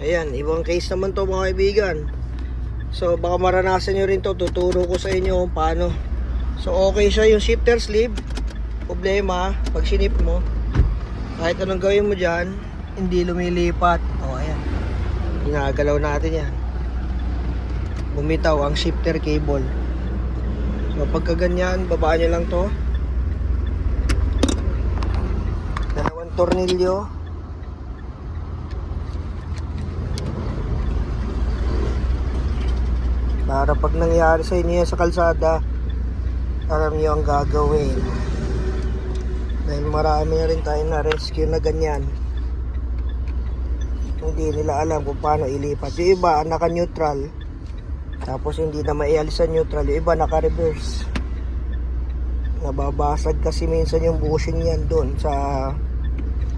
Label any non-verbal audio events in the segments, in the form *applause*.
Ayan, ibang case naman to mga kaibigan. So baka maranasan nyo rin to, tuturo ko sa inyo kung paano. So okay siya yung shifter sleeve. Problema, pag sinip mo, kahit anong gawin mo dyan, hindi lumilipat. O ayan, ginagalaw natin yan. Bumitaw ang shifter cable. So pagka ganyan, babaan nyo lang to. Dalawang tornilyo. Para pag nangyari sa inyo sa kalsada, alam niyo ang gagawin. Dahil marami na rin tayo na rescue na ganyan. Hindi nila alam kung paano ilipat. Yung iba, naka-neutral. Tapos hindi na maialis sa neutral. Yung iba, naka-reverse. Nababasag kasi minsan yung bushing yan doon sa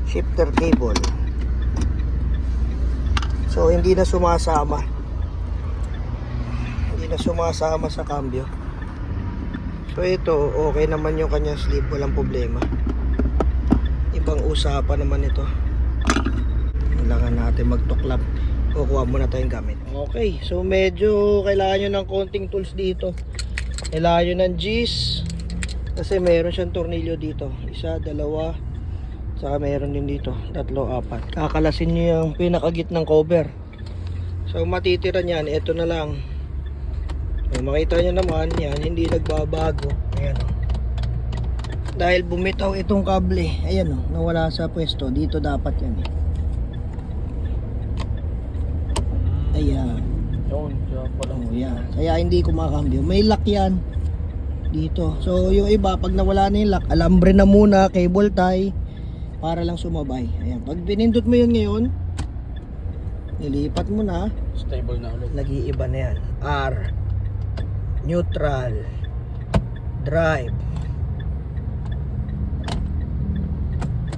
shifter cable. So, hindi na sumasama hindi na sumasama sa cambio. So ito okay naman yung kanyang sleeve. Walang problema. Ibang usapan naman ito. Kailangan natin magtuklap. Kukuha muna tayong gamit. Okay so medyo kailangan nyo ng konting tools dito. Kailangan nyo ng G's kasi meron siyang tornilyo dito. Isa, dalawa. Saka meron din dito. Tatlo, apat. Kakalasin nyo yung pinakagitnang cover. So matitira niyan ito na lang So, makita nyo naman, yan, hindi nagbabago. Ayan o. Dahil bumitaw itong kable, ayan o, nawala sa pwesto. Dito dapat yan eh. Ayan. Yun. Oh, yan. Kaya hindi kumakambyo. May lock yan. Dito. So, yung iba, pag nawala na yung lock, alambre na muna, cable tie, para lang sumabay. Ayan. Pag pinindot mo yun ngayon, nilipat mo na, Stable na ulit. nag-iiba na yan. R, neutral, drive.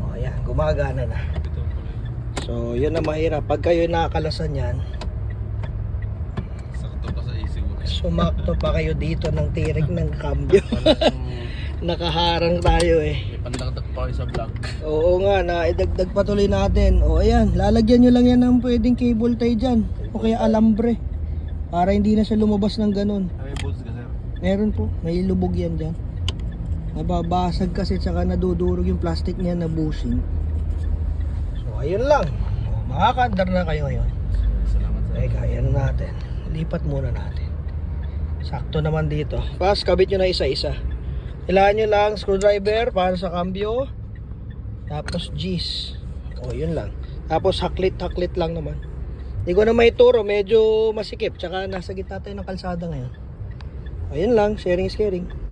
O yan, gumagana na. So, yun na mahirap. Pag kayo nakakalasan yan, Sakto pa sa mo. sumakto pa kayo dito ng tirik ng cambio. *laughs* Nakaharang tayo eh. May pandagdag pa kayo sa vlog. Oo nga, naidagdag pa tuloy natin. O ayan, lalagyan nyo lang yan ng pwedeng cable tie dyan. O kaya alambre. Para hindi na siya lumabas ng ganun. Meron po, may lubog yan dyan. Nababasag kasi tsaka nadudurog yung plastic niya na bushing. So ayun lang. Makakandar na kayo ngayon. Salamat sir. Teka, yan natin. Lipat muna natin. Sakto naman dito. Pas, kabit nyo na isa-isa. Kailangan nyo lang screwdriver para sa cambio. Tapos G's. O, yun lang. Tapos haklit-haklit lang naman. Hindi ko na may turo, medyo masikip. Tsaka nasa gitna tayo ng kalsada ngayon. Ayun lang, sharing is caring.